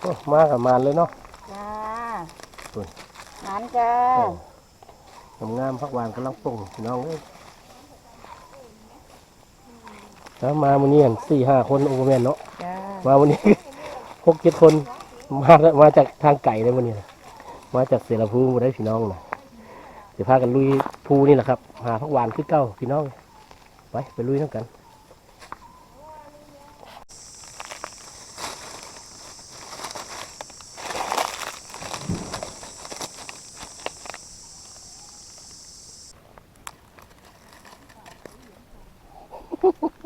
โอ้มากับมานเลยเนาะ จ้าอุ้ยนั้นจ้างามงามๆพักหวานกำลังปรุงพี่น้องเอ้ยแล้วมาวันนี้สี่ห้าคนโอเวอร์แมนเนาะ จ้ามาวันนี้ หกเจ็ดคนมามาจากทางไก่เลยวันนี้นะมาจากเสรภูมิมาได้พี่น้องนะเดี๋ยวพากันลุยภูนี่แหละครับ หาพักหวานขึ้นเก้าพี่น้อง ไปไปลุยน้ำกัน Oh.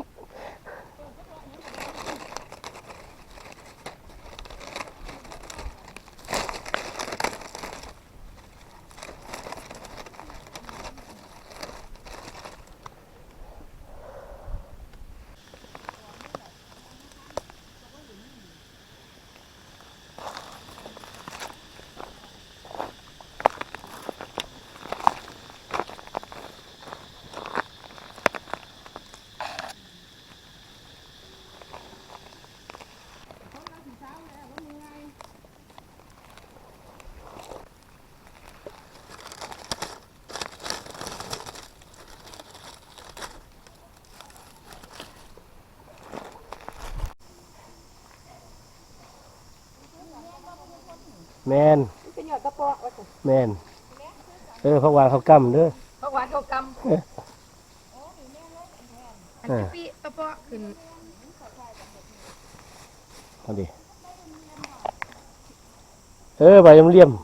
แมนเป็นหยอดกระเปาะว่าสิแมนเออพักหวานเขากั้มเด้อผักหวานเขากเออำอันจะปีกระเปาะขึ้นเอาดิเออใบมันเลี่ยมของ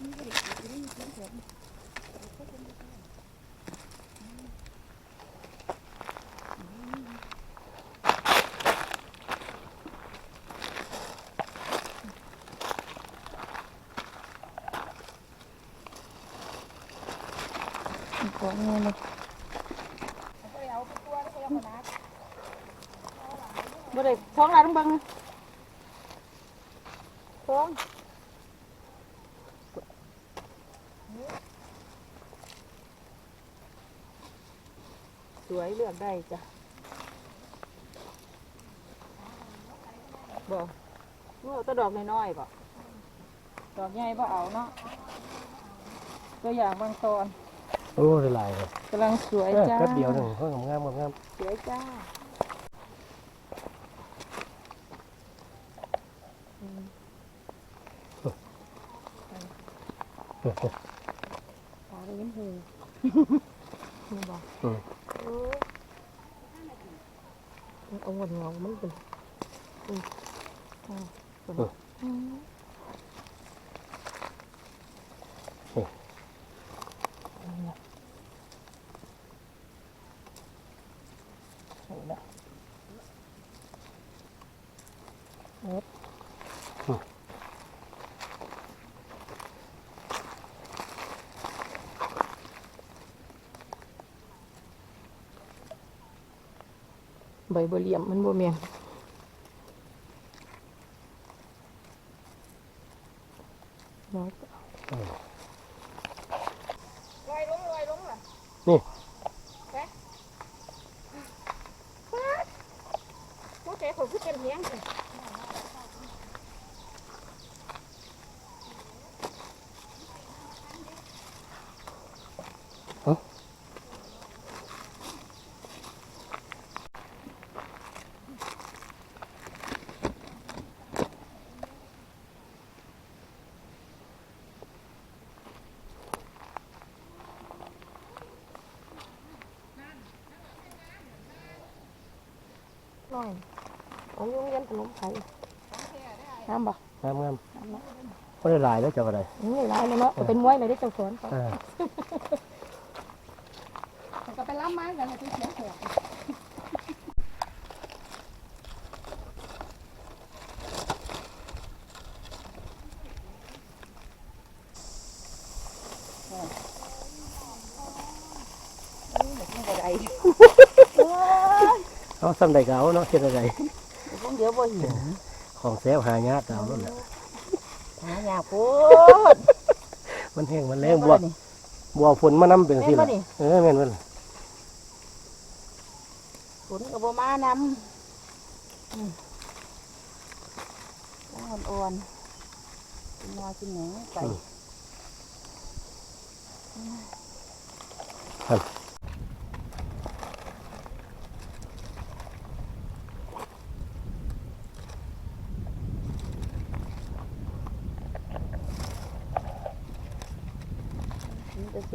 เงินเลยบ่ได้ท้องลายต้องเบิ่งท้องสวยเลือกได้จ้ะบ่เมื่อเอาแตะดอกน้อยๆบ่ดอกใหญ่บ่เอาเนาะตัวอย่างบางตอน โอ้ได้หลายเลยกำลังสวยเออจ้าแป๊บเดียวหนึ่งเขางามงามงามสวยจ้าตาเลยยิ้มหูนี่บอกอืมเอาหมดเงามันเป็นอืมอ่า นอืมใบบเหลี่ยมมันบ่เมียงน้อยลอยลงลอยลงล่ะ นี่ ไปโอเค ผม คืองโรงเรียนขนมไทยน้ำบ่งามงามเขาได้หลายแล้วจะอะไรนี่ร้ายเลยเนาะเป็นมวยเลยได้เจ้าสอนเขาอ่าก็ไปรับไม้กันเลยที่เสียแขกอะไรเอาซ้ำใดก็เอาเนาะเช่นอะไร เดี๋ยวบ่เห็นของแซวหายากเอาแล้วแหละหาอยากพูดมันแห้งมันแรงบวกบัวฝนมานํเป็นสิแม่ล่ะนบ่นี่เออแม่นเพิ่นฝนกับโบมานำอืมอ่อนๆกินนอกินหนูไป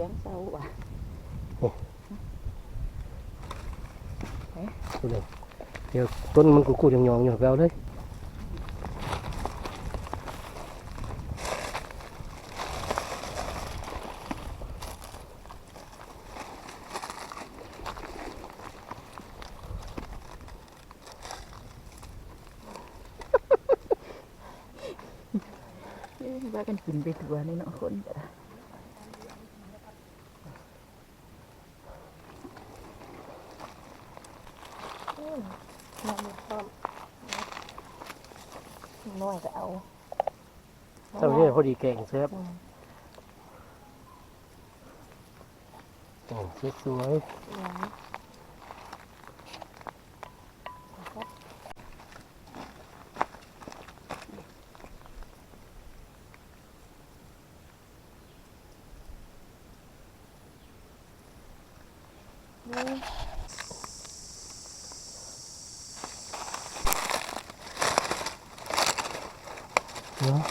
นี่จะเสียงเศร้าว่ะดูเลยเดี๋ยวต้นมันกูๆยองๆอยู่ไปเอาเลย เอ้ยว่ากันกินไปตัวนี่เนาะคนก็ได้อืมน้ำมันพร้อมน้อยก็เอา เจ้านี่พอดีแกงแซ่บอืมโอ้สวยหวานนี่ๆเนาะ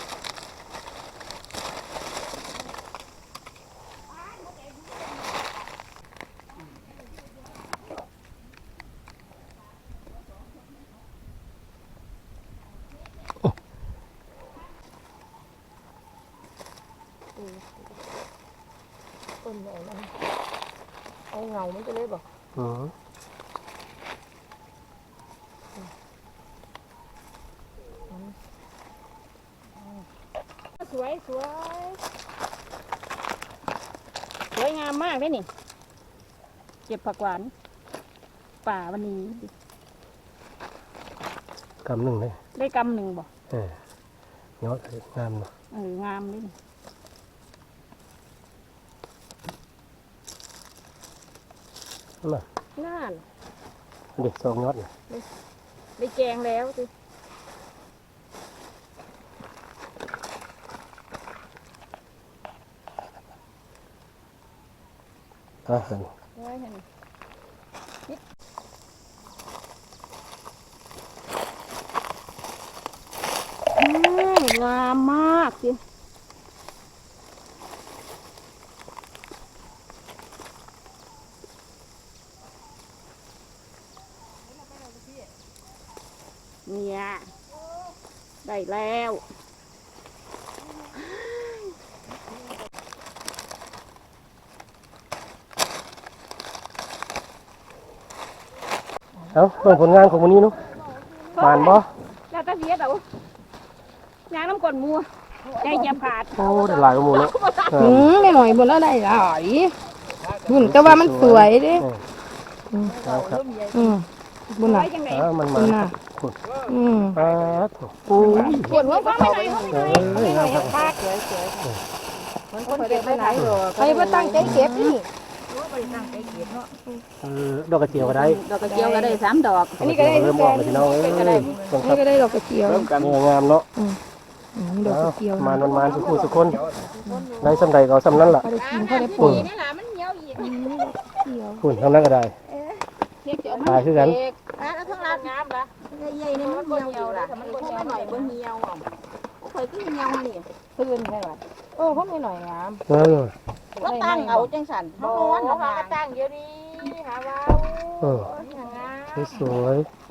ต้นใหญ่มัน เอาเงามันจะเลยบอกอืมสวยสวยสวยงามมากเลยนี่ เก็บผักหวาน ป่าวันนี้กำหนึ่งเลยได้กำหนึ่งบอกเออยอดงามเนาะเอองามเลยนี่ น่ะน่านเด็กสองยอดน่ะได้แกงแล้วสิอะเห็นไว้เห็นนิดอืมงามมากสิ เนี่ยได้แล้วเอ้าเบิ่งผลงานของวันนี้เนาะบานบ่แล้วตะเสียเดายางน้ำกลนมัวใจจะขาดโอ้ได้หลายกว่าหมู่เนาะเออือมได้หน่อยบนแล้วได้หลายหุ่นแต่ว่ามันสวยเด้เอาครับอืม บุญไว้น่ะจังไหนอ่ามันบุมาญน่ะอืมอ่าโอ้ยปวดหัวฟ้าไม่ไหนเขาไม่เอไหนอครับครับมันคนเก็บไปไหนหรอใครบ่ตั้งใจเก็บนี่เออดอกกระเจียวก็ได้ ดอกกระเจียวก็ได้สามดอก อันนี้ก็ได้เริ่มออกแล้วพี่น้องเอ้ยก็ได้ต้องคนี่รับก็ได้ดอกกระเจียวนี่งามเนาะอืมดอกกระเจียวมามันมาสุขุสุกคนได้สำใดก็เอาสำนั้นล่ะพอได้กินพอได้ ปุ่ปุ๋นยนี่แหละมันเหนียวอีกปุ่นทำนั้นก็ได้เทียบเจียวตายคือกันแล้วทั้งร้านงามละใหญ่ๆนี่มันเหนียวละมันบ่เหนียวหน่อยบ่เหนียวอะเคยกินเหนียวมานี่ตื่นได้ป่ะโอ้พ่อมีหน่อยงามเออก็ตั้งเอาจังสันบ่เขาก็ตั้งเดี๋ยวนี้หาว่าเอองามสวยง